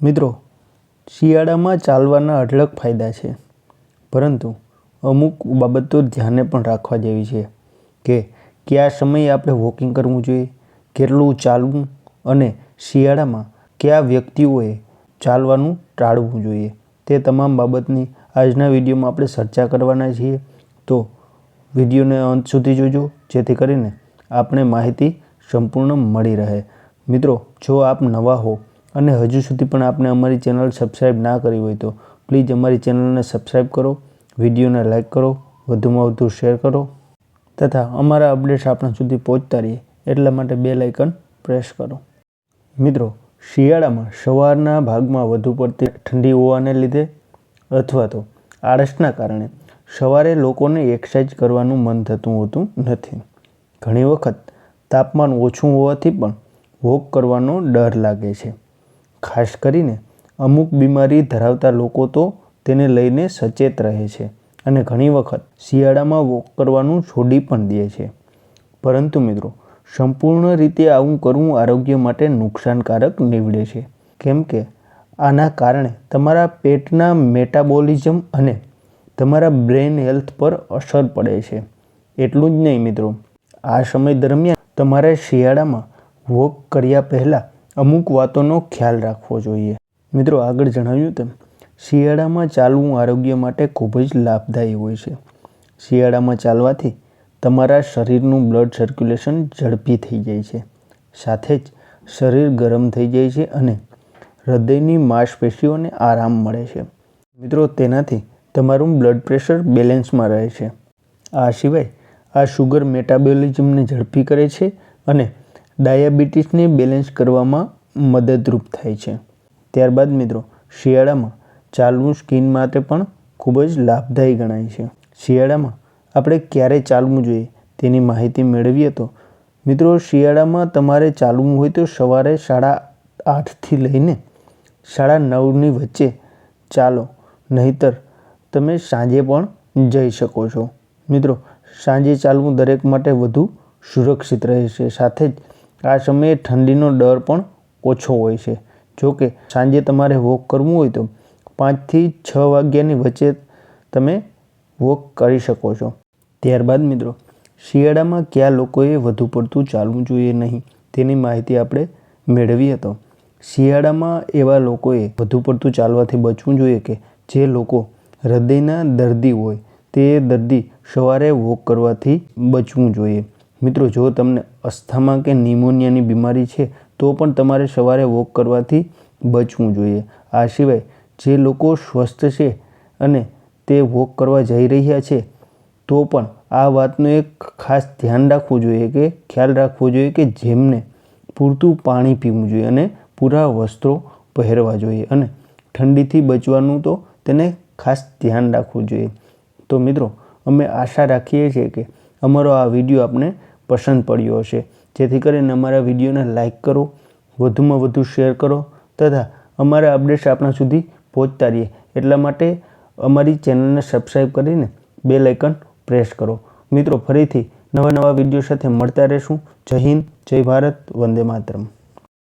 મિત્રો, શિયાળામાં ચાલવાના અઢળક ફાયદા છે. પરંતુ અમુક બાબતો ધ્યાને પણ રાખવા જેવી છે કે કયા સમયે આપણે વોકિંગ કરવું જોઈએ, કેટલું ચાલવું અને શિયાળામાં કયા વ્યક્તિઓએ ચાલવાનું ટાળવું જોઈએ તે તમામ બાબતની આજના વિડીયોમાં આપણે ચર્ચા કરવાના છીએ. તો વિડીયોને અંત સુધી જોજો, જેથી કરીને આપણે માહિતી સંપૂર્ણ મળી રહે. મિત્રો, જો આપ નવા હો અને હજુ સુધી પણ આપને અમારી ચેનલ સબસ્ક્રાઈબ ના કરી હોય તો પ્લીઝ અમારી ચેનલને સબસ્ક્રાઈબ કરો, વિડીયોને લાઇક કરો, વધુમાં વધુ શેર કરો તથા અમારા અપડેટ્સ આપણા સુધી પહોંચતા રહીએ એટલા માટે બે લાઇકન પ્રેસ કરો. મિત્રો, શિયાળામાં સવારના ભાગમાં વધુ પડતી ઠંડી હોવાને લીધે અથવા તો આળસના કારણે સવારે લોકોને એક્સરસાઇઝ કરવાનું મન થતું હોતું નથી. ઘણી વખત તાપમાન ઓછું હોવાથી પણ વોક કરવાનો ડર લાગે છે. ખાસ કરીને અમુક બીમારી ધરાવતા લોકો તો તેને લઈને સચેત રહે છે અને ઘણી વખત શિયાળામાં વોક કરવાનું છોડી પણ દે છે. પરંતુ મિત્રો, સંપૂર્ણ રીતે આવું કરવું આરોગ્ય માટે નુકસાનકારક નીવડે છે. કેમ કે આના કારણે તમારા પેટના મેટાબોલિઝમ અને તમારા બ્રેન હેલ્થ પર અસર પડે છે. એટલું જ નહીં મિત્રો, આ સમય દરમિયાન તમારે શિયાળામાં વોક કર્યા પહેલાં અમુક વાતોનો ખ્યાલ રાખવો જોઈએ. મિત્રો, આગળ જણાવ્યું તેમ, શિયાળામાં ચાલવું આરોગ્ય માટે ખૂબ જ લાભદાયી હોય છે. શિયાળામાં ચાલવાથી તમારા શરીરનું બ્લડ સર્ક્યુલેશન ઝડપી થઈ જાય છે. સાથે જ શરીર ગરમ થઈ જાય છે અને હૃદયની માંસપેશીઓને આરામ મળે છે. મિત્રો, તેનાથી તમારું બ્લડ પ્રેશર બેલેન્સમાં રહે છે. આ સિવાય આ શુગર મેટાબોલિઝમને ઝડપી કરે છે અને ડાયાબિટીસને બેલેન્સ કરવામાં મદદરૂપ થાય છે. ત્યારબાદ મિત્રો, શિયાળામાં ચાલવું સ્કિન માટે પણ ખૂબ જ લાભદાયી ગણાય છે. શિયાળામાં આપણે ક્યારે ચાલવું જોઈએ તેની માહિતી મેળવીએ તો, મિત્રો, શિયાળામાં તમારે ચાલવું હોય તો સવારે સાડા આઠથી લઈને સાડા નવની વચ્ચે ચાલો, નહીતર તમે સાંજે પણ જઈ શકો છો. મિત્રો, સાંજે ચાલવું દરેક માટે વધુ સુરક્ષિત રહેશે. સાથે જ આ સમયે ઠંડીનો ડર પણ ઓછો હોય છે. જો કે સાંજે તમારે વોક કરવું હોય તો પાંચથી છ વાગ્યાની વચ્ચે તમે વોક કરી શકો છો. ત્યારબાદ મિત્રો, શિયાળામાં કયા લોકોએ વધુ પડતું ચાલવું જોઈએ નહીં તેની માહિતી આપણે મેળવી હતો શિયાળામાં એવા લોકોએ વધુ પડતું ચાલવાથી બચવું જોઈએ કે જે લોકો હૃદયના દર્દી હોય તે દર્દી સવારે વોક કરવાથી બચવું જોઈએ. મિત્રો, જો તમને અસ્થામાં કે નિમોનિયાની બીમારી છે, તો પણ તમારે સવારે વોક કરવાથી બચવું જોઈએ. આ સિવાય જે લોકો સ્વસ્થ છે અને તે વોક કરવા જઈ રહ્યા છે, તો પણ આ વાતનું એક ખાસ ધ્યાન રાખવું જોઈએ કે ખ્યાલ રાખવો જોઈએ કે જેમને પૂરતું પાણી પીવું જોઈએ અને પૂરા વસ્ત્રો પહેરવા જોઈએ અને ઠંડીથી બચવાનું તો તેને ખાસ ધ્યાન રાખવું જોઈએ. તો મિત્રો, અમે આશા રાખીએ છીએ કે અમારો આ વીડિયો આપને પસંદ પડ્યો હશે. જેથી કરીને અમારા વિડીયોને લાઇક કરો, વધુમાં વધુ શેર કરો તથા અમારા અપડેટ્સ આપણા સુધી પહોંચતા રહીએ. એટલા માટે અમારી ચેનલને સબસ્ક્રાઈબ કરીને બે લાઇકન પ્રેસ કરો. મિત્રો, ફરીથી નવા નવા વીડિયો સાથે મળતા રહેશું. જય હિન્દ, જય ભારત, વંદે માતરમ.